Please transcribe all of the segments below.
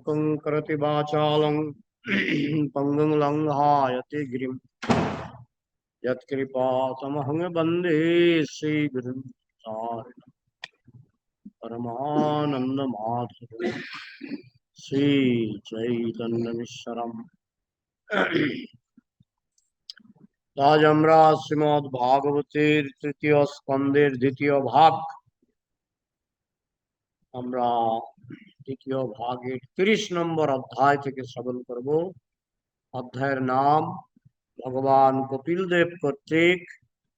মুখং করতি বাচালং পঙ্গং লঙ্ঘায়তে গিরিম यत्कृपातमहं वन्दे श्रीगुरुं सारिणं परमानन्दमाधव শ্রীচৈতন্যমিশ্বরম আজ আমরা শ্রীমদ ভাগবতের তৃতীয় স্কন্দের দ্বিতীয় ভাগ আমরা দ্বিতীয় ভাগের তিরিশ নম্বর অধ্যায় থেকে শ্রবণ করব। অধ্যায়ের নাম, ভগবান কপিল দেব কর্তৃক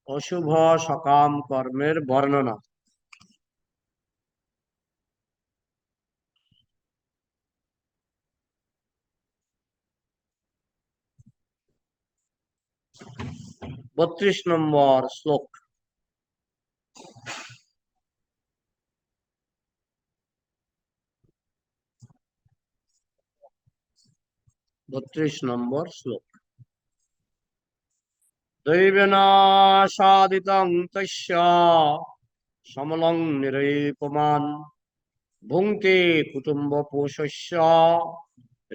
অশুভ সকাম কর্মের বর্ণনা। বত্রিশ নম্বর শ্লোক। বত্রিশ নম্বর শ্লোক। দৈবেনাশাদিতং সমলং নিরৈপমান, ভুঙ্ক্তে কুটুম্ব পোষস্য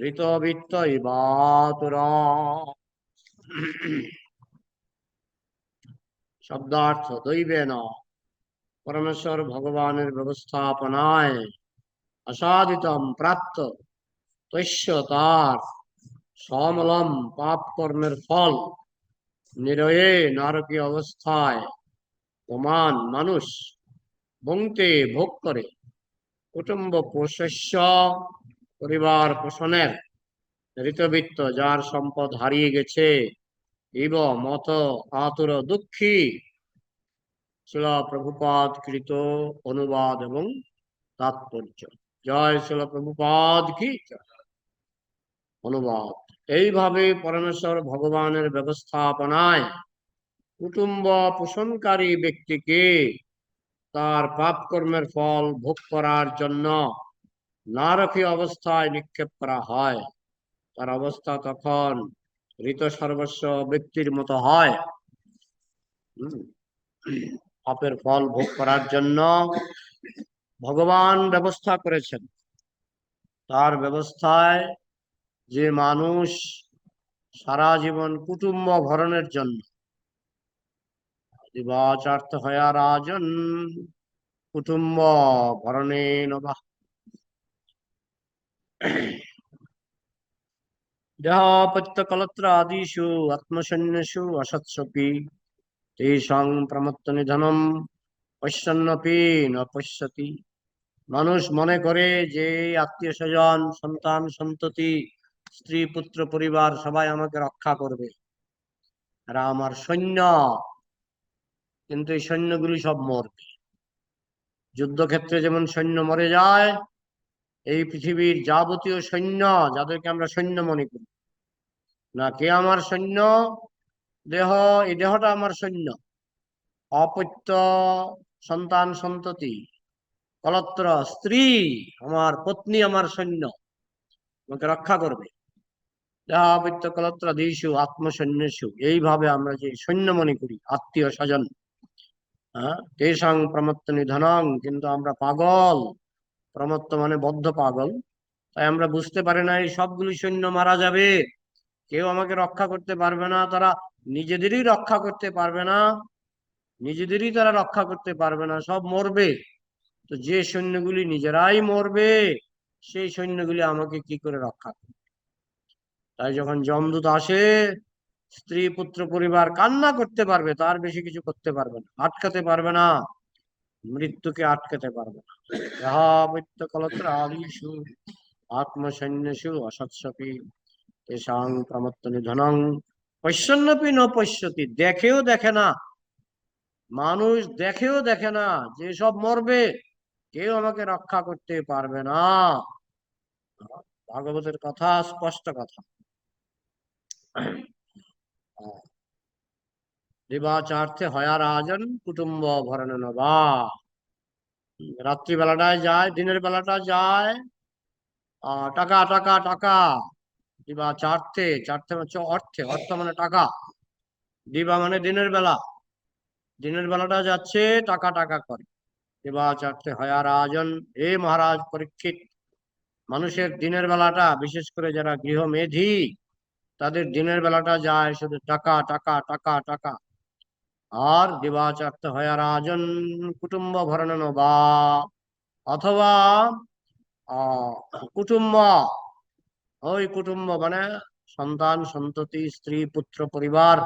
ঋতবিত্ত ইবাতুরা শব্দার্থ দৈবেন, পরমেশ্বর ভগবানের ব্যবস্থাপনায় অসাধিতম প্রাপ্ত তস্য তার সমলম পাপ কর্মের ফল। নিরয়ে নারকীয় অবস্থায় প্রমাণ মানুষ বংতে ভোগ করে। কুটুম্ব পোষস্য পরিবার পোষণের ঋতবৃত্ত যার সম্পদ হারিয়ে গেছে ইব মত, আতুর, দুঃখী। শিলা প্রভুপাদ কৃত অনুবাদ এবং তাৎপর্য। জয় শিলা প্রভুপাদ কি? অনুবাদ। এইভাবে পরমেশ্বর ভগবানের ব্যবস্থাপনায় কুটুম্ব পোষণকারী ব্যক্তিকে তার পাপ কর্মের ফল ভোগ করার জন্য নারকী অবস্থায় নিক্ষেপ করা হয়। তার অবস্থা তখন ঋত সর্বস্ব ব্যক্তির মতো হয়। পাপের ফল ভোগ করার জন্য ভগবান ব্যবস্থা করেছেন। তার ব্যবস্থায় যে মানুষ সারা জীবন কুটুম্ব ভরণের জন্য। দিবাচার্থ হয়া রাজন, কুটুম্ব ভরণে নবা দেহাপত্যকলত্রাদিষু আত্মসৈন্যসু অসৎসপি, তেষাং প্রমত্ত নিধনম পশ্যন্নপি ন পশ্যতি। মানুষ মনে করে যে আত্মীয় স্বজন, সন্তান, সন্ততি স্ত্রী, পুত্র, পরিবার সবাই আমাকে রক্ষা করবে। এরা আমার সৈন্য, কিন্তু এই সৈন্যগুলি সব মরবে। যুদ্ধক্ষেত্রে যেমন সৈন্য মরে যায়, এই পৃথিবীর যাবতীয় সৈন্য যাদেরকে আমরা সৈন্য মনে করি, না কে আমার সৈন্য? দেহ, এই দেহটা আমার সৈন্য। অপত্য সন্তান সন্ততি, কলত্র স্ত্রী, আমার পত্নী আমার সৈন্য, আমাকে রক্ষা করবে। দেহাপত্য কলত্র দিশু আত্মসৈন্যসু এইভাবে আমরা যে সৈন্য মনে করি, আত্মীয় স্বজন। হ্যাঁ তেসাং প্রমত্ত নিধনং, কিন্তু আমরা পাগল। প্রমত্ত মানে বদ্ধ পাগল। তাই আমরা বুঝতে পারি না, এই সবগুলি সৈন্য মারা যাবে। কেউ আমাকে রক্ষা করতে পারবে না, তারা নিজেদেরই রক্ষা করতে পারবে না। নিজেদেরই তারা রক্ষা করতে পারবে না, সব মরবে। তো যে সৈন্যগুলি নিজেরাই মরবে, সেই সৈন্যগুলি আমাকে কি করে রক্ষা করবে? তাই যখন জমদূত আসে, স্ত্রী, পুত্র, পরিবার কান্না করতে পারবে, তার বেশি কিছু করতে পারবে না, আটকাতে পারবে না, মৃত্যুকে আটকাতে পারবে না। আত্মসৈন্যসু অসৎসপি প্রমত্ত নিধনং পশ্যন্নপি ন দেখেও দেখে না, মানুষ দেখেও দেখে না, যে সব মরবে, কেউ আমাকে রক্ষা করতে পারবে না। ভাগবতের কথা, স্পষ্ট কথা। দিবাচার্থে হয়া রাজন কুটুম্ব ভরণ নবা রাত্রিবেলাটায় যায়, দিনের বেলাটা যায়। টাকা টাকা টাকা। দিবা চার্থে চার্থে হচ্ছে অর্থে, অর্থ মানে টাকা। দিবা মানে দিনের বেলা। দিনের বেলাটা যাচ্ছে, টাকা টাকা করে। দিবা চার্থে হয়া রাজন হে মহারাজ পরীক্ষিত, মানুষের দিনের বেলাটা, বিশেষ করে যারা গৃহমেধি তাদের দিনের বেলাটা যায় শুধু টাকা টাকা টাকা টাকা। আর দিবাচার্ত হয় রাজন কুটুম্ব ভরণ বা, অথবা কুটুম্ব, ওই কুটুম্ব মানে সন্তান, সন্ততি, স্ত্রী, পুত্র, পরিবার,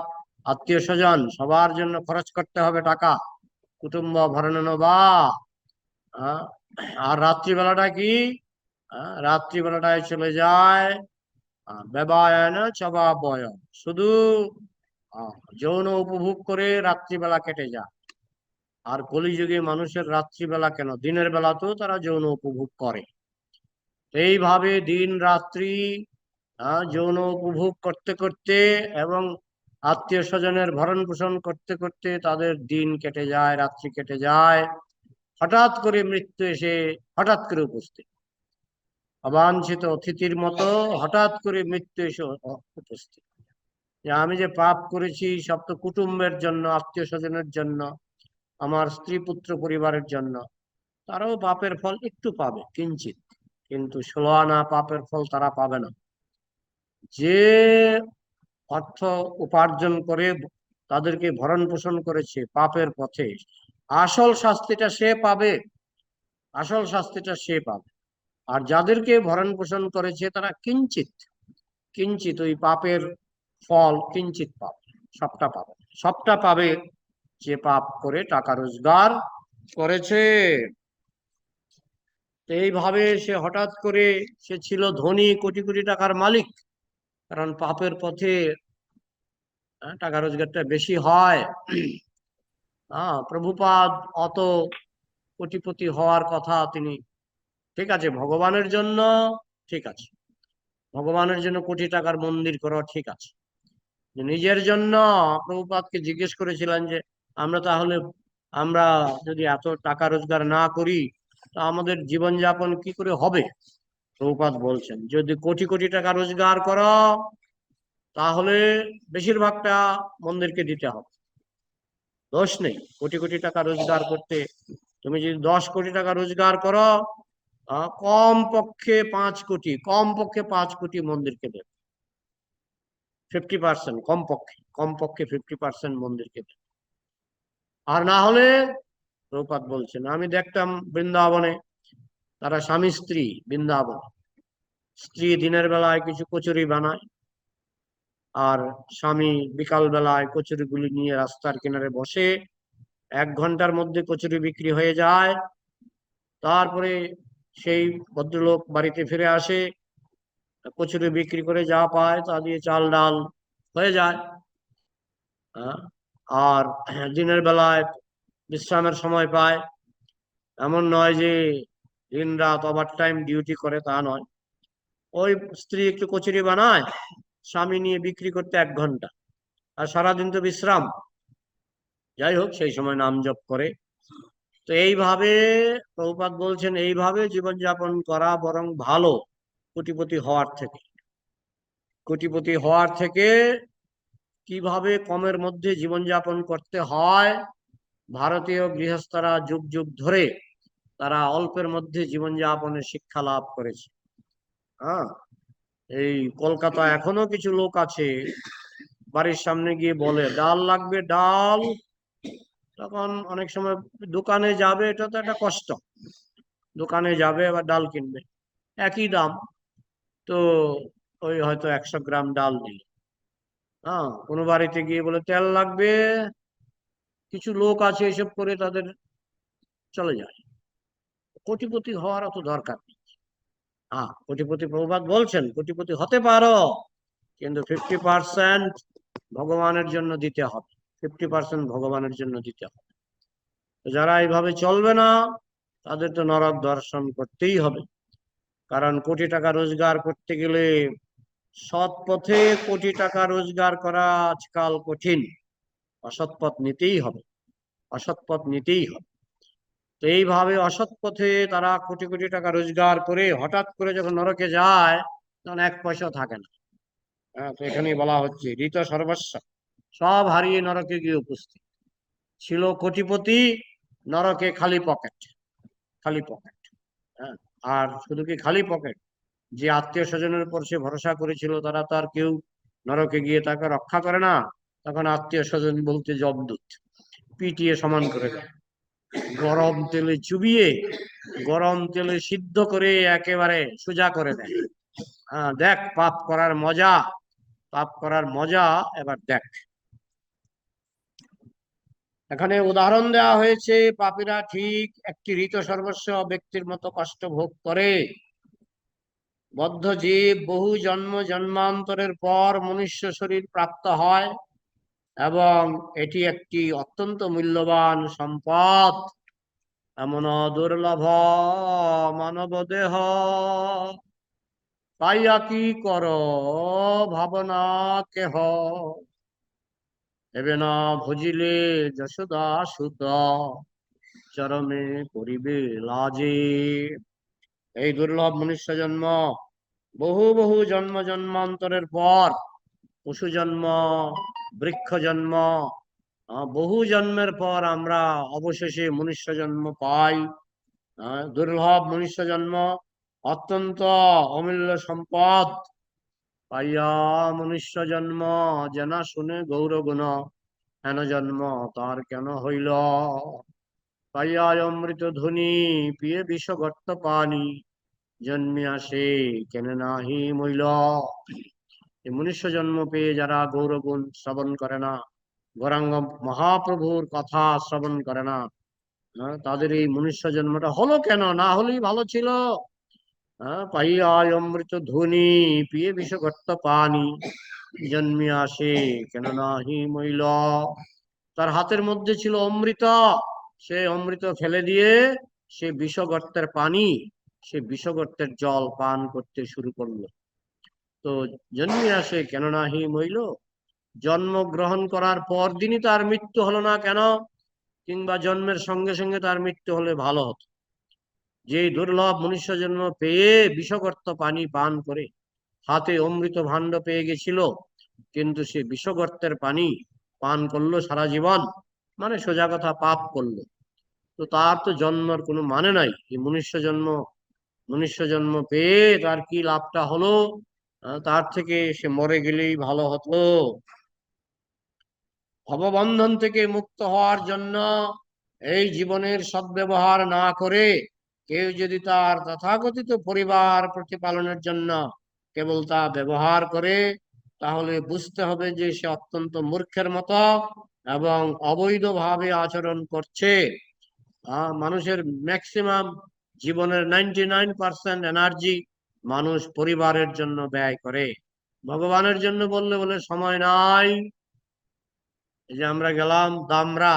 আত্মীয় স্বজন, সবার জন্য খরচ করতে হবে টাকা। কুটুম্ব ভরণ বা আর রাত্রিবেলাটা কি? রাত্রিবেলাটায় চলে যায় ব্যবায়ন চবাবয় শুধু যৌন উপভোগ করে রাত্রিবেলা কেটে যায়। আর কলিযুগে মানুষের রাত্রিবেলা কেন? দিনের বেলাতেও তারা যৌন উপভোগ করে। এইভাবে দিন রাত্রি যৌন উপভোগ করতে করতে এবং আত্মীয় স্বজনের ভরণ পোষণ করতে করতে তাদের দিন কেটে যায়, রাত্রি কেটে যায়। হঠাৎ করে মৃত্যু এসে হঠাৎ করে উপস্থিত। অবাঞ্ছিত অতিথির মতো হঠাৎ করে মৃত্যু এসে উপস্থিত। যে আমি যে পাপ করেছি সব তো কুটুম্বের জন্য, আত্মীয় স্বজনের জন্য, আমার স্ত্রী পুত্র পরিবারের জন্য, তারাও পাপের ফল একটু পাবে, কিঞ্চিত। কিন্তু ষোলো আনা পাপের ফল তারা পাবে না। যে অর্থ উপার্জন করে তাদেরকে ভরণ পোষণ করেছে পাপের পথে, আসল শাস্তিটা সে পাবে। আসল শাস্তিটা সে পাবে। আর যাদেরকে ভরণ পোষণ করেছে তারা কিঞ্চিত কিঞ্চিত ওই পাপের ফল কিঞ্চিত পাবে সবটা পাবে। সবটা পাবে যে পাপ করে টাকা রোজগার করেছে। এইভাবে সে হঠাৎ করে সে ছিল ধনী, কোটি কোটি টাকার মালিক। কারণ পাপের পথে টাকা রোজগারটা বেশি হয়। হ্যাঁ প্রভুপাদ অত কোটিপতি হওয়ার কথা তিনি ঠিক আছে, ভগবানের জন্য ঠিক আছে। ভগবানের জন্য কোটি টাকার মন্দির করা, ঠিক আছে। নিজের জন্য প্রভুপাদকে জিজ্ঞেস করেছিলেন যে, আমরা তাহলে, আমরা যদি এত টাকা রোজগার না করি, তা আমাদের জীবনযাপন কি করে হবে? প্রভুপাত বলছেন, যদি কোটি কোটি টাকা রোজগার করো, তাহলে বেশিরভাগটা মন্দিরকে দিতে হবে। দোষ নেই। কোটি কোটি টাকা রোজগার করতে, তুমি যদি দশ কোটি টাকা রোজগার করো কম পক্ষে পাঁচ কোটি কম পক্ষে পাঁচ কোটি মন্দিরকে দেবে। ফিফটি পার্সেন্ট কম পক্ষে কম পক্ষে ফিফটি পার্সেন্ট মন্দিরকে দেবে। আর না হলে প্রপাত বলছেন, আমি দেখতাম বৃন্দাবনে তারা স্বামী স্ত্রী বৃন্দাবনে। স্ত্রী দিনের বেলায় কিছু কচুরি বানায়, আর স্বামী বিকাল বেলায় কচুরিগুলি নিয়ে রাস্তার কিনারে বসে, এক ঘণ্টার মধ্যে কচুরি বিক্রি হয়ে যায়। তারপরে সেই ভদ্রলোক বাড়িতে ফিরে আসে, কচুরি বিক্রি করে যা পায় তা দিয়ে চাল ডাল হয়ে যায়। আর দিনের বেলায় বিশ্রামের সময় পায়। এমন নয় যে দিন রাত ওভার টাইম ডিউটি করে তা নয়। ওই স্ত্রী একটু কচুরি বানায়, স্বামী নিয়ে বিক্রি করতে এক ঘণ্টা। আর সারাদিন তো বিশ্রাম। যাই হোক, সেই সময় নাম জপ করে তো এইভাবে প্রভুপাত বলছেন, এইভাবে জীবনযাপন করা বরং ভালো কোটিপতি হওয়ার থেকে। কোটিপতি হওয়ার থেকে কীভাবে কমের মধ্যে জীবনযাপন করতে হয়, ভারতীয় গৃহস্থরা যুগ যুগ ধরে তারা অল্পের মধ্যে জীবনযাপনের শিক্ষা লাভ করেছে। হ্যাঁ এই কলকাতা এখনও কিছু লোক আছে, বাড়ির সামনে গিয়ে বলে, ডাল লাগবে, ডাল। তখন অনেক সময় দোকানে যাবে, এটা তো একটা কষ্ট। দোকানে যাবে, আবার ডাল কিনবে। একই দাম। তো ওই হয়তো একশো গ্রাম ডাল দিল। হ্যাঁ কোনো বাড়িতে গিয়ে বলে, তেল লাগবে? কিছু লোক আছে এসব করে তাদের চলে যায়। কোটিপতি হওয়ার অত দরকার নেই। হ্যাঁ কোটিপতি প্রভাত বলছেন, কোটিপতি হতে পারো, কিন্তু ফিফটি পার্সেন্ট ভগবানের জন্য দিতে হবে। ফিফটি পার্সেন্ট ভগবানের জন্য দিতে হবে। যারা এইভাবে চলবে না, তাদের তো নরক দর্শন করতেই হবে। কারণ কোটি টাকা রোজগার করতে গেলে সৎ পথে কোটি টাকা রোজগার করা আজকাল কঠিন। অসৎ পথ নিতেই হবে, অসৎ পথ নিতেই হবে। তো এইভাবে অসৎ পথে তারা কোটি কোটি টাকা রোজগার করে হঠাৎ করে যখন নরকে যায়, তখন এক পয়সাও থাকে না। হ্যাঁ তো এখানেই বলা হচ্ছে ঋত সর্বস্ব। সব হারিয়ে নরকে গিয়ে উপস্থিত। ছিল কোটিপতি, নরকে খালি পকেট খালি পকেট হ্যাঁ? আর শুধু কি খালি পকেট? যে আত্মীয় স্বজনের উপর সে ভরসা করেছিল, তারা তো আর কেউ নরকে গিয়ে তাকে রক্ষা করে না। তখন আত্মীয় স্বজন বলতে জবদূত, পিটিয়ে সমান করে দেয়। গরম তেলে চুবিয়ে, গরম তেলে সিদ্ধ করে একেবারে সোজা করে দেয়। হ্যাঁ দেখ, পাপ করার মজা, পাপ করার মজা, এবার দেখ। এখানে উদাহরণ দেওয়া হয়েছে, পাপীরা ঠিক একটি ঋত সর্বস্ব ব্যক্তির মতো কষ্ট ভোগ করে। বদ্ধ জীব বহু জন্ম জন্মান্তরের পর মনুষ্য শরীর প্রাপ্ত হয় এবং এটি একটি অত্যন্ত মূল্যবান সম্পদ। এমন দুর্লভ মানব দেহ পাইয়া কি কর? ভাবনা কেহ এবে না ভজিলে যশোদা সুত, চরমে করিবে লাজে। এই দুর্লভ মনুষ্য জন্ম, বহু বহু জন্ম জন্মান্তরের পর পশু জন্ম, বৃক্ষ জন্ম বহু জন্মের পর আমরা অবশেষে মনুষ্য জন্ম পাই। দুর্লভ মনুষ্য জন্ম, অত্যন্ত অমূল্য সম্পদ। পাইয়া মনুষ্য জন্ম জানা শুনে গৌরগুণ হেন জন্ম তার কেন হইল? পাইয়া অমৃত ধ্বনি পিয়ে বিষ গর্ত পানি জন্মে আসে কেন নাহি মইল? মনুষ্য জন্ম পেয়ে যারা গৌরগুণ শ্রবণ করে না গৌরাঙ্গ মহাপ্রভুর কথা শ্রবণ করে না হ্যাঁ, তাদের এই মনুষ্য জন্মটা হলো কেন? না হলেই ভালো ছিল। পাইয়া অমৃত ধ্বনি পিয়ে বিষগর্ত পানি জন্মে আসে, কেন মইল। তার হাতের মধ্যে ছিল অমৃত। সে অমৃত ফেলে দিয়ে সে বিষগর্তের পানি, সে বিষগর্তের জল পান করতে শুরু করল। তো জন্মে আসে, কেন নাহি মইল। জন্ম গ্রহণ করার পর দিনই তার মৃত্যু হলো না কেন? কিংবা জন্মের সঙ্গে সঙ্গে তার মৃত্যু হলে ভালো হতো। যে দুর্লভ মনুষ্য জন্ম পেয়ে বিষগর্ত পানি পান করে, হাতে অমৃত ভাণ্ড পেয়ে গেছিল, কিন্তু সে বিষগর্তের পানি পান করল সারা জীবন মানে সোজা কথা পাপ করল। তো তার তো জন্মের কোনো মানে নাই, এই মনুষ্য জন্ম মনুষ্য জন্ম পেয়ে তার কি লাভটা হলো? তার থেকে সে মরে গেলেই ভালো হতো। ভববন্ধন থেকে মুক্ত হওয়ার জন্য এই জীবনের সদ্ব্যবহার না করে কেউ যদি তার তথাকথিত পরিবার প্রতিপালনের জন্য কেবল তা ব্যবহার করে, তাহলে বুঝতে হবে যে সে অত্যন্ত মূর্খের মতো এবং অবৈধভাবে আচরণ করছে। মানুষের ম্যাক্সিমাম জীবনের নাইনটি নাইন পার্সেন্ট এনার্জি মানুষ পরিবারের জন্য ব্যয় করে। ভগবানের জন্য বললে বলে সময় নাই। এই যে আমরা গেলাম দামরা।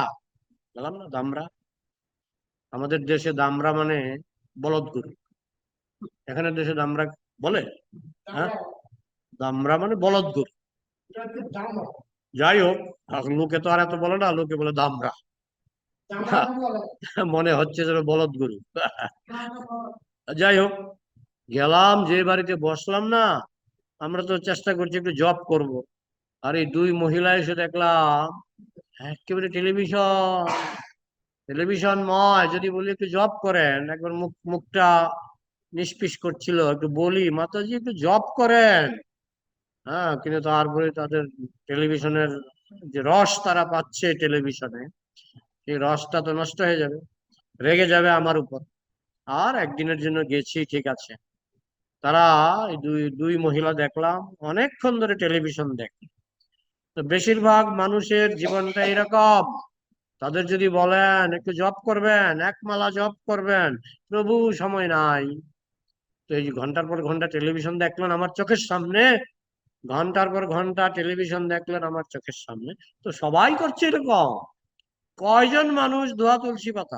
গেলাম না দামরা? আমাদের দেশে দামরা মানে বলদ গরু। এখানে দেশে দামরা বলে? হ্যাঁ? দামরা মানে বলদ গরু। যাই হোক লোকে তো আর এত বলে না লোকে বলে দামরা। মনে হচ্ছে যেন বলদ গরু। যাই হোক গেলাম যে বাড়িতে বসলাম না আমরা তো চেষ্টা করছি একটু জব করব। আর এই দুই মহিলা এসে দেখলাম একেবারে টেলিভিশন টেলিভিশন ময়, যদি বলি একটু জব করেন, একবার মুখ, মুখটা নিষ্পিস করছিল, একটু বলি, মাতাজি একটু জব করেন। হ্যাঁ কিন্তু তারপরে তাদের টেলিভিশনের যে রস তারা পাচ্ছে টেলিভিশনে, সেই রসটা তো নষ্ট হয়ে যাবে, রেগে যাবে আমার উপর। আর একদিনের জন্য গেছি, ঠিক আছে। তারা দুই দুই মহিলা দেখলাম, অনেকক্ষণ ধরে টেলিভিশন দেখে। তো বেশিরভাগ মানুষের জীবনটা এরকম। তাদের যদি বলেন, একটু জব করবেন, এক মালা জব করবেন, প্রভু সময় নাই। তো এই ঘণ্টার পর ঘণ্টা টেলিভিশন দেখলেন আমার চোখের সামনে, ঘণ্টার পর ঘণ্টা টেলিভিশন দেখলেন আমার চোখের সামনে, তো সবাই করছে এরকম। কয়জন মানুষ ধোয়া তুলসী পাতা?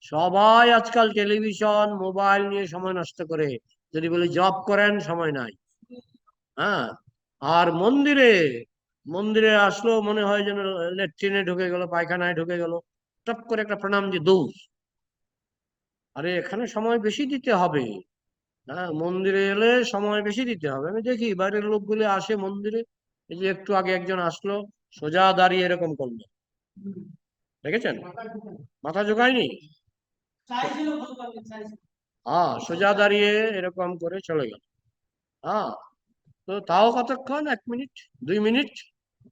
সবাই আজকাল টেলিভিশন মোবাইল নিয়ে সময় নষ্ট করে। যদি বলি জব করেন, সময় নাই। হ্যাঁ? আর মন্দিরে মন্দিরে আসলো মনে হয় যেন লেট্রিনে ঢুকে গেল পায়খানায় ঢুকে গেল। টপ করে একটা প্রণাম যে দৌড় আরে এখানে সময় বেশি দিতে হবে। হ্যাঁ মন্দিরে এলে সময় বেশি দিতে হবে। আমি দেখি বাইরের লোকগুলো আসে মন্দিরে এই যে একটু আগে একজন আসলো সোজা দাঁড়িয়ে এরকম করল। দেখেছেন? মাথা ঝোঁকায়নি? হ্যাঁ সোজা দাঁড়িয়ে এরকম করে চলে গেল। হ্যাঁ তো তাও কতক্ষণ? এক মিনিট? দুই মিনিট?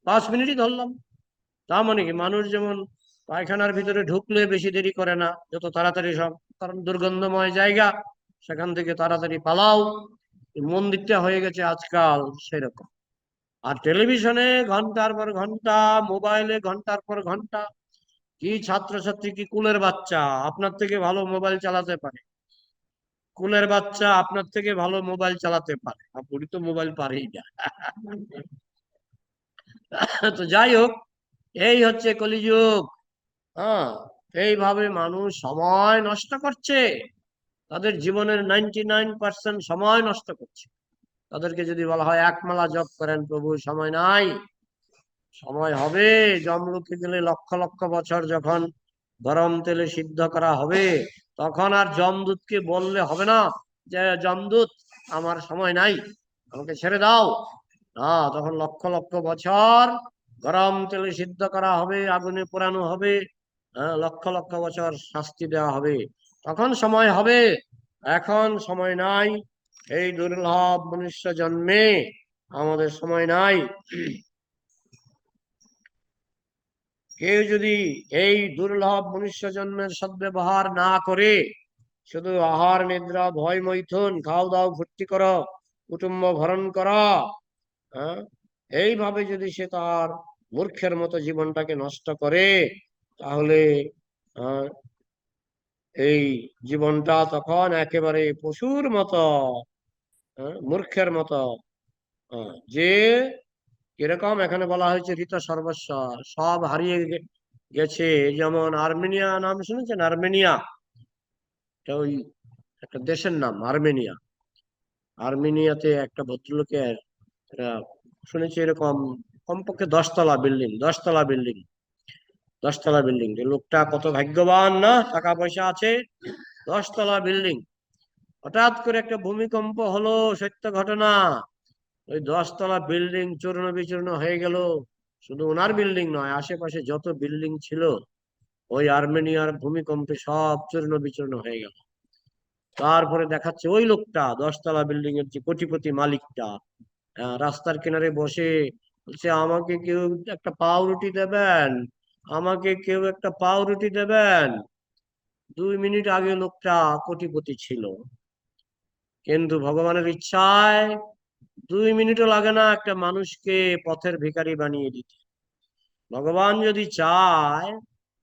পাঁচ মিনিটই ধরলাম। তা মানে কি? মানুষ যেমন পায়খানার ভিতরে ঢুকলে বেশি দেরি করে না, যত তাড়াতাড়ি সব কারণ দুর্গন্ধময় জায়গা, সেখান থেকে তাড়াতাড়ি পালাও। মন্দিরটা হয়ে গেছে আজকাল সেরকম। আর টেলিভিশনে ঘণ্টার পর ঘণ্টা, মোবাইলে ঘণ্টার পর ঘণ্টা, কি ছাত্রছাত্রী, কি কুলের বাচ্চা, আপনার থেকে ভালো মোবাইল চালাতে পারে। কুলের বাচ্চা আপনার থেকে ভালো মোবাইল চালাতে পারে। আপনি তো মোবাইল পারেই না। তো যাই হোক এই হচ্ছে কলিযুগ। হ্যাঁ। এইভাবে মানুষ সময় নষ্ট করছে। তাদের জীবনের নাইনটি নাইন পার্সেন্ট সময় নষ্ট করছে। তাদেরকে যদি বলা হয় একমালা জপ করেন প্রভু সময় নাই। সময় হবে জমলুকে গেলে লক্ষ লক্ষ বছর যখন গরম তেলে সিদ্ধ করা হবে তখন আর জমদূতকে বললে হবে না যে জমদূত আমার সময় নাই আমাকে ছেড়ে দাও। না তখন লক্ষ লক্ষ বছর গরম তেলে সিদ্ধ করা হবে আগুনে পোড়ানো হবে হ্যাঁ, লক্ষ লক্ষ বছর শাস্তি দেওয়া হবে। তখন সময় হবে এখন সময় নাই। এই দুর্লভ মনুষ্য জন্মে আমাদের সময় নাই। কেউ যদি এই দুর্লভ মনুষ্য জন্মের সদ্ব্যবহার না করে শুধু আহার নিদ্রা ভয় মৈথুন খাও দাও ভর্তি করো কুটুম্ব ভরণ করা হ্যাঁ? এইভাবে যদি সে তার মূর্খের মতো জীবনটাকে নষ্ট করে তাহলে আহ, এই জীবনটা তখন একেবারে পশুর মতো মূর্খের মতো। যে কীরকম এখানে বলা হয়েছে ঋত সর্বস্ব সব হারিয়ে গেছে। যেমন আর্মেনিয়া নাম শুনেছেন? আর্মেনিয়া? এটা ওই একটা দেশের নাম আর্মেনিয়া। আর্মেনিয়াতে একটা ভদ্রলোকের শুনেছি এরকম কমপক্ষে দশতলা বিল্ডিং দশতলা বিল্ডিং দশতলা বিল্ডিং। যে লোকটা কত ভাগ্যবান না টাকা পয়সা আছে, দশতলা বিল্ডিং। হঠাৎ করে একটা ভূমিকম্প হলো, সত্য ঘটনা। ওই দশতলা বিল্ডিং চূর্ণ বিচূর্ণ হয়ে গেল। শুধু ওনার বিল্ডিং নয়, আশেপাশে যত বিল্ডিং ছিল, ওই আর্মেনিয়ার ভূমিকম্পে সব চূর্ণ বিচূর্ণ হয়ে গেল। তারপরে দেখাচ্ছে ওই লোকটা দশতলা বিল্ডিং এর যে কোটিপতি মালিকটা রাস্তার কিনারে বসে বলছে, আমাকে কেউ একটা পাউরুটি দেবেন, আমাকে কেউ একটা পাউরুটি দেবেন। দুই মিনিট আগে লোকটা কোটিপতি ছিল। কিন্তু ভগবানের ইচ্ছায় দুই মিনিটও লাগে না একটা মানুষকে পথের ভিখারি বানিয়ে দিতে। ভগবান যদি চায়,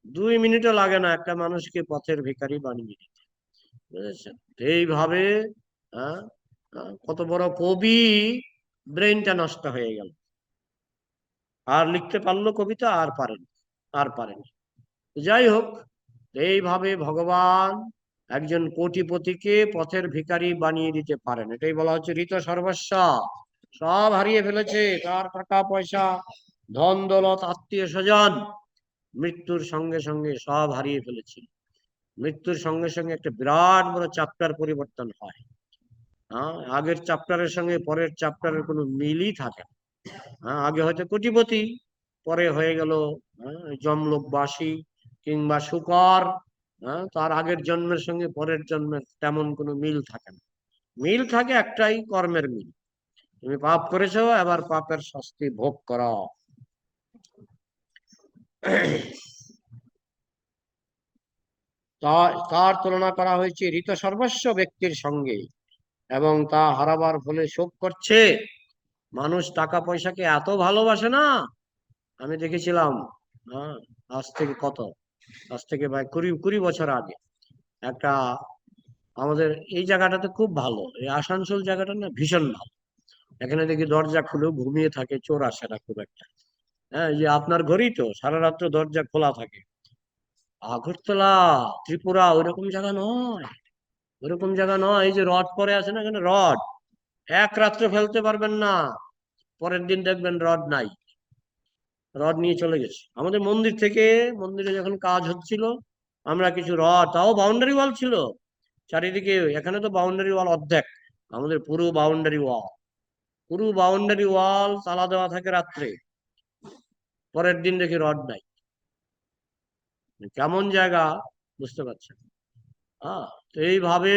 দুই মিনিটও লাগে না একটা মানুষকে পথের ভিখারি বানিয়ে দিতে। বুঝেছেন? এইভাবে কত বড় কবি ব্রেনটা নষ্ট হয়ে গেল। আর লিখতে পারল কবিতা, আর পারেন আর পারেন। যাই হোক, এইভাবে ভগবান একজন কোটিপতিকে পথের ভিখারি বানিয়ে দিতে পারেন। এটাই বলা হচ্ছে ঋত সর্বস্ব। সব হারিয়ে ফেলেছে, তার টাকা, পয়সা, ধন, দৌলত, আত্মীয় স্বজন। মৃত্যুর সঙ্গে সঙ্গে সব হারিয়ে ফেলেছে। মৃত্যুর সঙ্গে সঙ্গে একটা বিরাট বড় চ্যাপ্টার পরিবর্তন হ্যাঁ। আগের চ্যাপ্টারের সঙ্গে পরের চ্যাপ্টারের কোনো মিলই থাকে না। হ্যাঁ আগে হয়তো কোটিপতি পরে হয়ে গেল হ্যাঁ, জমলোকবাসী কিংবা শুকর হ্যাঁ তার আগের জন্মের সঙ্গে পরের জন্মের তেমন কোনো মিল থাকে না। মিল থাকে একটাই কর্মের মিল। তুমি পাপ করেছ এবার পাপের শাস্তি ভোগ করো। তার তুলনা করা হয়েছে ঋত সর্বস্ব ব্যক্তির সঙ্গে। এবং তা হারাবার ফলে শোক করছে। মানুষ টাকা পয়সাকে এত ভালোবাসে না? আমি দেখেছিলাম হ্যাঁ আজ থেকে কত? আজ থেকে ভাই কুড়ি কুড়ি বছর আগে। একটা আমাদের এই জায়গাটাতে খুব ভালো। এই আসানসোল জায়গাটা না ভীষণ ভালো। এখানে দেখি দরজা খুলেও ঘুমিয়ে থাকে, চোর আসে না খুব একটা। হ্যাঁ যে আপনার ঘরেই তো, সারা রাত্র দরজা খোলা থাকে। আগরতলা, ত্রিপুরা ওইরকম জায়গা নয়। ওইরকম জায়গা নয় যে রড পরে আছে না এখানে, রড। এক রাত্রে ফেলতে পারবেন না, পরের দিন দেখবেন রড নাই। রড নিয়ে চলে গেছে। আমাদের মন্দির থেকে, মন্দিরে যখন কাজ হচ্ছিল, আমরা কিছু রড, তাও বাউন্ডারি ওয়াল ছিল। চারিদিকে, এখানে তো বাউন্ডারি ওয়াল অর্ধেক। আমাদের পুরো বাউন্ডারি ওয়াল পুরো বাউন্ডারি ওয়াল তালা দেওয়া থাকে রাত্রে। পরের দিন দেখি রড নাই। কেমন জায়গা, বুঝতে পারছেন? হ্যাঁ তো এইভাবে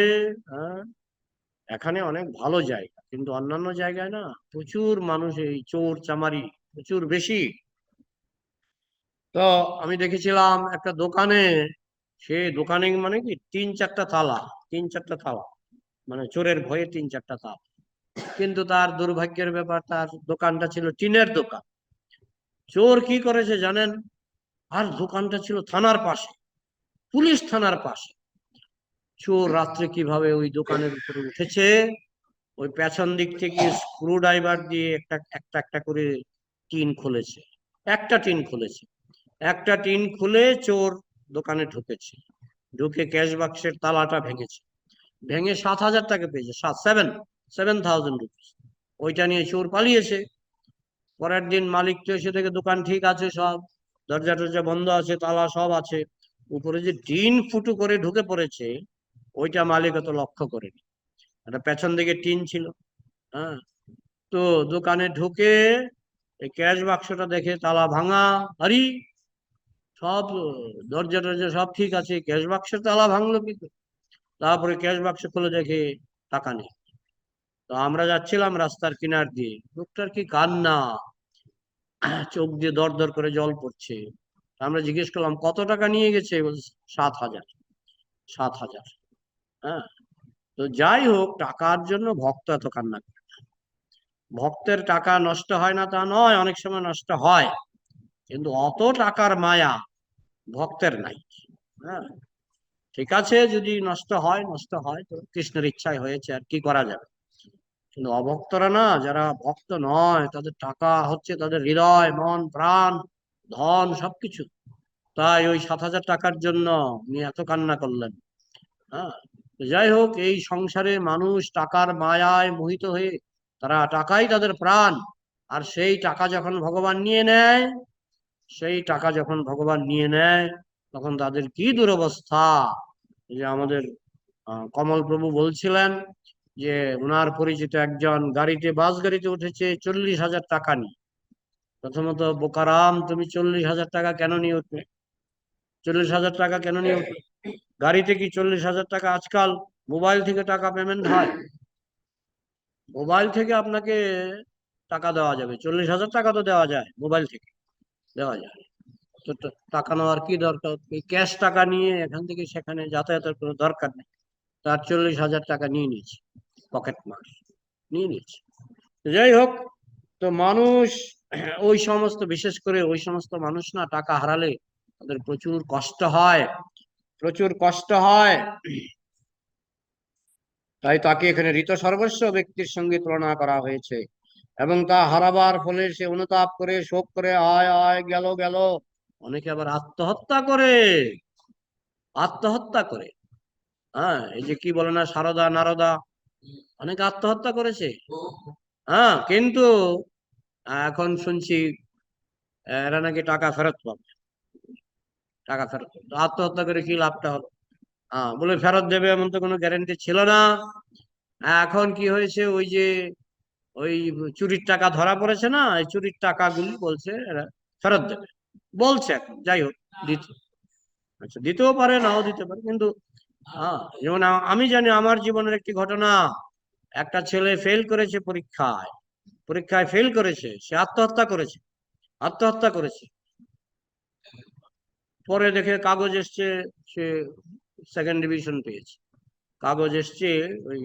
এখানে অনেক ভালো জায়গা। কিন্তু অন্যান্য জায়গায় না, প্রচুর মানুষ এই চোর, চামারি, প্রচুর বেশি। তো আমি দেখেছিলাম একটা দোকানে, সে দোকানে মানে কি, তিন চারটা তালা তিন চারটা তালা মানে চোরের ভয়ে তিন চারটা তালা কিন্তু তার দুর্ভাগ্যের ব্যাপার, তার দোকানটা ছিল টিনের দোকান। চোর কি করেছে জানেন? আর দোকানটা ছিল থানার পাশে, পুলিশ থানার পাশে। চোর রাত্রে কীভাবে ওই দোকানের উপরে উঠেছে? ওই পেছন দিক থেকে স্ক্রু ড্রাইভার দিয়ে একটা একটা একটা করে টিন খুলেছে। একটা টিন খুলেছে। একটা টিন খুলে চোর দোকানে ঢুকেছে। ঢুকে ক্যাশ বাক্সের তালাটা ভেঙেছে। ভেঙে সাত হাজার টাকা পেয়েছে, সাত সেভেন সেভেন থাউজেন্ড রুপিস ওইটা নিয়ে চোর পালিয়েছে। পরের দিন মালিক তো এসে থেকে দোকান ঠিক আছে সব দরজা টরজা বন্ধ আছে, তালা সব আছে। উপরে যে টিন ফুটু করে ঢুকে পড়েছে ওইটা মালিক অত লক্ষ্য করেনি। একটা পেছন দিকে টিন ছিল হ্যাঁ? তো দোকানে ঢুকে এই ক্যাশ বাক্সটা দেখে তালা ভাঙা, আরি! সব দরজা টরজা সব ঠিক আছে, ক্যাশ বাক্সের তালা ভাঙলো কি তারপরে ক্যাশ বাক্স খুলে দেখে টাকা নেই। তো আমরা যাচ্ছিলাম রাস্তার কিনার দিয়ে। লোকটার কি কান্না? চোখ দিয়ে দর দর করে জল পড়ছে। আমরা জিজ্ঞেস করলাম, কত টাকা নিয়ে গেছে? সাত হাজার। সাত হাজার। হ্যাঁ? তো যাই হোক, টাকার জন্য ভক্ত এত কান্না করে। ভক্তের টাকা নষ্ট হয় না তা নয়, অনেক সময় নষ্ট হয়। কিন্তু অত টাকার মায়া ভক্তের নাই। হ্যাঁ? ঠিক আছে, যদি নষ্ট হয় নষ্ট হয়, তো কৃষ্ণের ইচ্ছায় হয়েছে আর কি করা যাবে? কিন্তু অভক্তরা না, যারা ভক্ত নয়, তাদের টাকা হচ্ছে তাদের হৃদয়, মন, প্রাণ, ধন সবকিছু। তাই ওই সাত হাজার টাকার জন্য উনি এত কান্না করলেন। হ্যাঁ? যাই হোক এই সংসারে মানুষ টাকার মায়ায় মোহিত হয়ে তারা টাকাই তাদের প্রাণ। আর সেই টাকা যখন ভগবান নিয়ে নেয়, সেই টাকা যখন ভগবান নিয়ে নেয়, তখন তাদের কি দুরবস্থা? যে আমাদের কমল প্রভু বলছিলেন যে ওনার পরিচিত একজন গাড়িতে, বাস গাড়িতে উঠেছে চল্লিশ হাজার টাকা নিয়ে। প্রথমত, বোকারাম, তুমি চল্লিশ হাজার টাকা কেন নিয়ে উঠবে চল্লিশ হাজার টাকা কেন নিয়ে উঠবে গাড়িতে কি চল্লিশ হাজার টাকা আজকাল মোবাইল থেকে টাকা পেমেন্ট হয়? মোবাইল থেকে আপনাকে টাকা দেওয়া যাবে, চল্লিশ হাজার টাকা তো দেওয়া যায় মোবাইল থেকে, দেওয়া যায়। তো টাকা নেওয়ার কি দরকার? ক্যাশ টাকা নিয়ে এখান থেকে সেখানে যাতায়াতের কোনো দরকার নেই। তার চল্লিশ হাজার টাকা নিয়ে নিয়েছে পকেট মার নিয়ে নিয়েছে। যাই হোক, তো মানুষ ওই সমস্ত, বিশেষ করে ওই সমস্ত মানুষ না টাকা হারালে তাদের প্রচুর কষ্ট হয়। প্রচুর কষ্ট হয়। তাই তাকে এখানে ঋত সর্বস্ব ব্যক্তির সঙ্গে তুলনা করা হয়েছে এবং তা হারাবার ফলে সে অনুতাপ করে শোক করে আয় আয় গেল গেল। অনেকে আবার আত্মহত্যা করে। আত্মহত্যা করে। হ্যাঁ এই যে কি বলে না সারদা নারদা অনেকে আত্মহত্যা করেছে। হ্যাঁ কিন্তু এখন শুনছি এরা নাকি টাকা ফেরত পাবে। টাকা ফেরত। আত্মহত্যা করে কি লাভটা হলো? হ্যাঁ বলে ফেরত দেবে এমন তো কোনো গ্যারেন্টি ছিল না। এখন কি হয়েছে? ওই যে, ওই চুরির টাকা ধরা পড়েছে না? এই চুরির টাকাগুলি বলছে ফেরত দেবে। বলছে এখন, যাই হোক, দিতে। আচ্ছা দিতেও পারে, নাও দিতে পারে। কিন্তু হ্যাঁ যেমন আমি জানি আমার জীবনের একটি ঘটনা। একটা ছেলে ফেল করেছে পরীক্ষায়। পরীক্ষায় ফেল করেছে, সে আত্মহত্যা করেছে। আত্মহত্যা করেছে। পরে দেখে কাগজ এসছে, সে সেকেন্ড ডিভিশন পেয়েছে। কাগজ এসছে ওই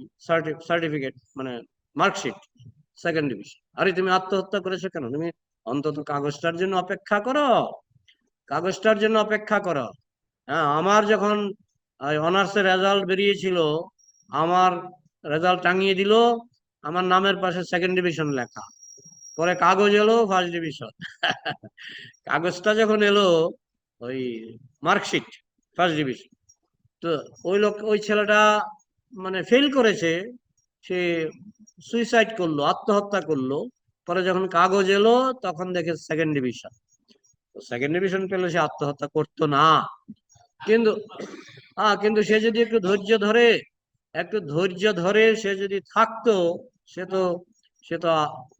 সার্টিফিকেট মানে মার্কশিট সেকেন্ড ডিভিশন আরে তুমি আত্মহত্যা করেছ কেন? তুমি অন্তত কাগজটার জন্য অপেক্ষা করো। কাগজটার জন্য অপেক্ষা করো। হ্যাঁ আমার যখন অনার্সের রেজাল্ট বেরিয়েছিল, আমার রেজাল্ট টাঙিয়ে দিল, আমার নামের পাশে সেকেন্ড ডিভিশন লেখা। পরে কাগজ এলো ফার্স্ট ডিভিশন কাগজটা যখন এলো ওই মার্কশিট ফার্স্ট ডিভিশন তো ওই লোক, ওই ছেলেটা মানে ফেল করেছে, সে সুইসাইড করল, আত্মহত্যা করল, পরে যখন কাগজ এলো, তখন দেখে সেকেন্ড ডিভিশন সেকেন্ড ডিভিশন পেলে সে আত্মহত্যা করতো না। কিন্তু হ্যাঁ কিন্তু সে যদি একটু ধৈর্য ধরে, একটু ধৈর্য ধরে সে যদি থাকতো, সে তো সে তো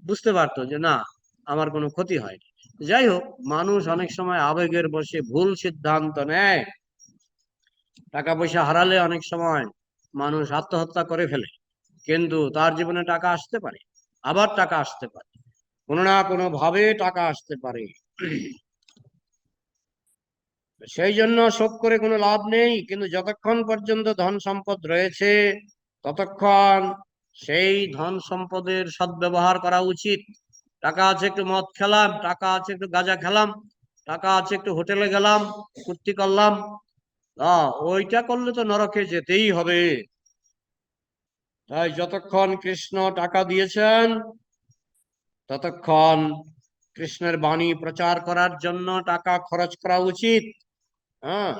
বুঝতে পারতো যে না, আমার কোনো ক্ষতি হয়নি। যাই হোক মানুষ অনেক সময় আবেগের বসে ভুল সিদ্ধান্ত নেয়। টাকা পয়সা হারালে অনেক সময় মানুষ আত্মহত্যা করে ফেলে। কিন্তু তার জীবনে টাকা আসতে পারে, আবার টাকা আসতে পারে। কোনো না কোনো ভাবে টাকা আসতে পারে। সেই জন্য শোক করে কোনো লাভ নেই, কিন্তু যতক্ষণ পর্যন্ত ধন সম্পদ রয়েছে, ততক্ষণ সেই ধন সম্পদের সদ্ব্যবহার করা উচিত। টাকা আছে একটু মদ খেলাম, টাকা আছে একটু গাঁজা খেলাম, টাকা আছে একটু হোটেলে গেলাম ফুর্তি করলাম। ওইটা করলে তো নরকে যেতেই হবে। তাই যতক্ষণ কৃষ্ণ টাকা দিয়েছেন, ততক্ষণ কৃষ্ণের বাণী প্রচার করার জন্য টাকা খরচ করা উচিত। হ্যাঁ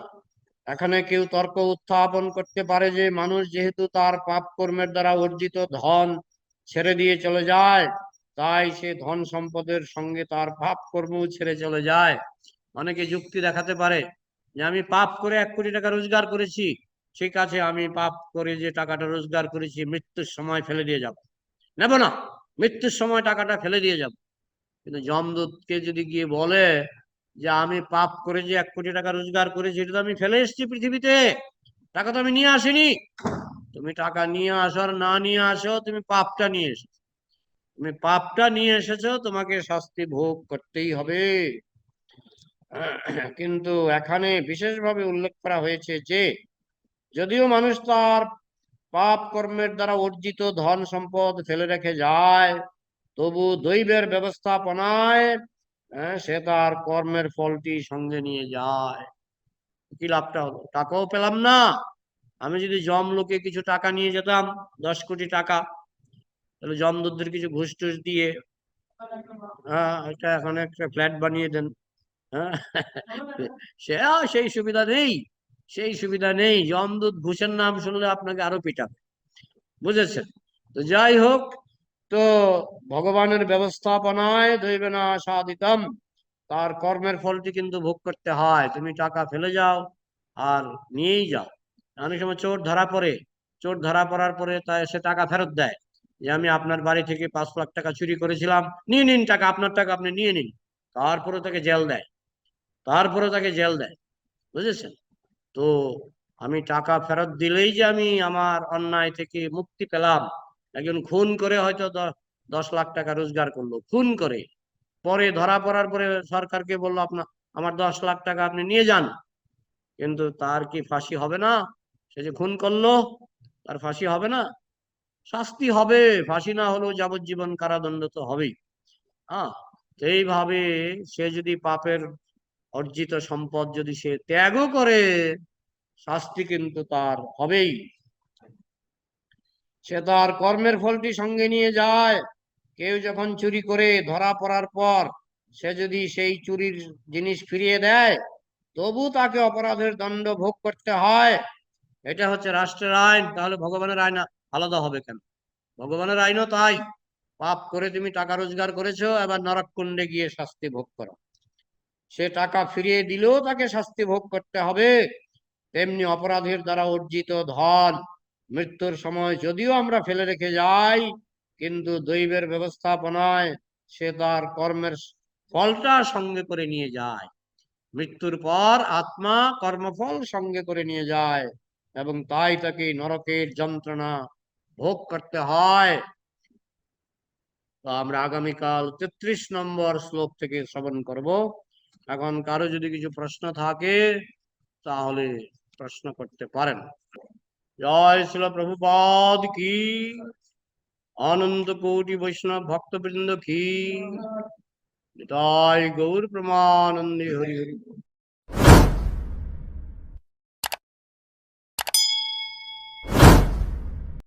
এখানে কেউ তর্ক উত্থাপন করতে পারে যে মানুষ যেহেতু তার পাপ কর্মের দ্বারা অর্জিত ধন ছেড়ে দিয়ে চলে যায় তাই সে ধন সম্পদের সঙ্গে তার পাপ কর্মও ছেড়ে চলে যায়। অনেকে যুক্তি দেখাতে পারে যে আমি পাপ করে এক কোটি টাকা রোজগার করেছি, ঠিক আছে, আমি পাপ করে যে টাকাটা রোজগার করেছি, মৃত্যুর সময় ফেলে দিয়ে যাব। নেব না, মৃত্যুর সময় টাকাটা ফেলে দিয়ে যাব। কিন্তু যমদূতকে যদি গিয়ে বলে যে আমি পাপ করে যে এক কোটি টাকা রোজগার করেছি, এটা তো আমি ফেলে এসেছি পৃথিবীতে, টাকা তো আমি নিয়ে আসিনি। তুমি টাকা নিয়ে আসো আর না নিয়ে আসো, তুমি পাপটা নিয়ে এসো। তুমি পাপটা নিয়ে এসেছ তোমাকে শাস্তি ভোগ করতেই হবে। কিন্তু এখানে বিশেষভাবে উল্লেখ করা হয়েছে যে যদিও মানুষ তার পাপ কর্মের দ্বারা অর্জিত ধন সম্পদ ফেলে রেখে যায় তবু দৈবের ব্যবস্থাপনায় হ্যাঁ, সে তার কর্মের ফলটি সঙ্গে নিয়ে যায়। কি লাভটা হলো? টাকাও পেলাম না। আমি যদি জম লোকে কিছু টাকা নিয়ে যেতাম দশ কোটি টাকা তাহলে জমদূতদের কিছু ঘুষ টুস দিয়ে হ্যাঁ এটা এখন একটা ফ্ল্যাট বানিয়ে দেন হ্যাঁ। সেই সুবিধা নেই, সেই সুবিধা নেই, যমদূত ঘুষের নাম শুনলে আপনাকে আরও পিটাবে, বুঝেছেন? তো যাই হোক, তো ভগবানের ব্যবস্থাপনায় দৈবে না সাধিতম তার কর্মের ফলটি কিন্তু ভোগ করতে হয়, তুমি টাকা ফেলে যাও আর নিয়েই যাও। অনেক সময় চোর ধরা পড়ে, চোর ধরা পড়ার পরে তাই সে টাকা ফেরত দেয়। যে আমি আপনার বাড়ি থেকে পাঁচ লাখ টাকা চুরি করেছিলাম, নিয়ে নিন টাকা, আপনার টাকা আপনি নিয়ে নিন। তারপরে তাকে জেল দেয়। তারপরে তাকে জেল দেয়। বুঝেছেন? তো আমি টাকা ফেরত দিলেই যে আমি আমার অন্যায় থেকে মুক্তি পেলাম। একজন খুন করে হয়তো দশ লাখ টাকা রোজগার করল। খুন করে। পরে ধরা পড়ার পরে সরকারকে বলল, আপনার, আমার দশ লাখ টাকা আপনি নিয়ে যান। কিন্তু তার কি ফাঁসি হবে না? সে যে খুন করল, তার ফাঁসি হবে না? শাস্তি হবে, ফাঁসি না হলেও যাবজ্জীবন কারাদণ্ড তো হবেই। হ্যাঁ এইভাবে সে যদি পাপের অর্জিত সম্পদ যদি সে ত্যাগও করে, শাস্তি কিন্তু তার হবেই। সে তার কর্মের ফলটি সঙ্গে নিয়ে যায়। কেউ যখন চুরি করে ধরা পড়ার পর সে যদি সেই চুরির জিনিস ফিরিয়ে দেয়, তবু তাকে অপরাধের দণ্ড ভোগ করতে হয়। এটা হচ্ছে রাষ্ট্রের আইন, তাহলে ভগবানের আইন আলাদা হবে কেন? ভগবানের আইনও তাই। পাপ করে তুমি টাকা রোজগার করেছ, এবার নরক কুণ্ডে গিয়ে শাস্তি ভোগ করো। সে টাকা ফিরিয়ে দিলেও তাকে শাস্তি ভোগ করতে হবে। তেমনি অপরাধের দ্বারা অর্জিত ধন মৃত্যুর সময় যদিও আমরা ফেলে রেখে যাই, কিন্তু দৈবের ব্যবস্থাপনায় সে তার কর্মের ফলটা সঙ্গে করে নিয়ে যায়। মৃত্যুর পর আত্মা কর্মফল সঙ্গে করে নিয়ে যায়, এবং তাই তাকে নরকের যন্ত্রণা ভোগ করতে হয়। তো আমরা আগামীকাল তেত্রিশ নম্বর শ্লোক থেকে শ্রবণ করব। এখন কারও যদি কিছু প্রশ্ন থাকে, তাহলে প্রশ্ন করতে পারেন। জয় শিল প্রভুপাদ কি? অনন্ত কোটি বৈষ্ণব ভক্তবৃন্দ কি? তাই গৌর প্রমানন্দে হরি হরি।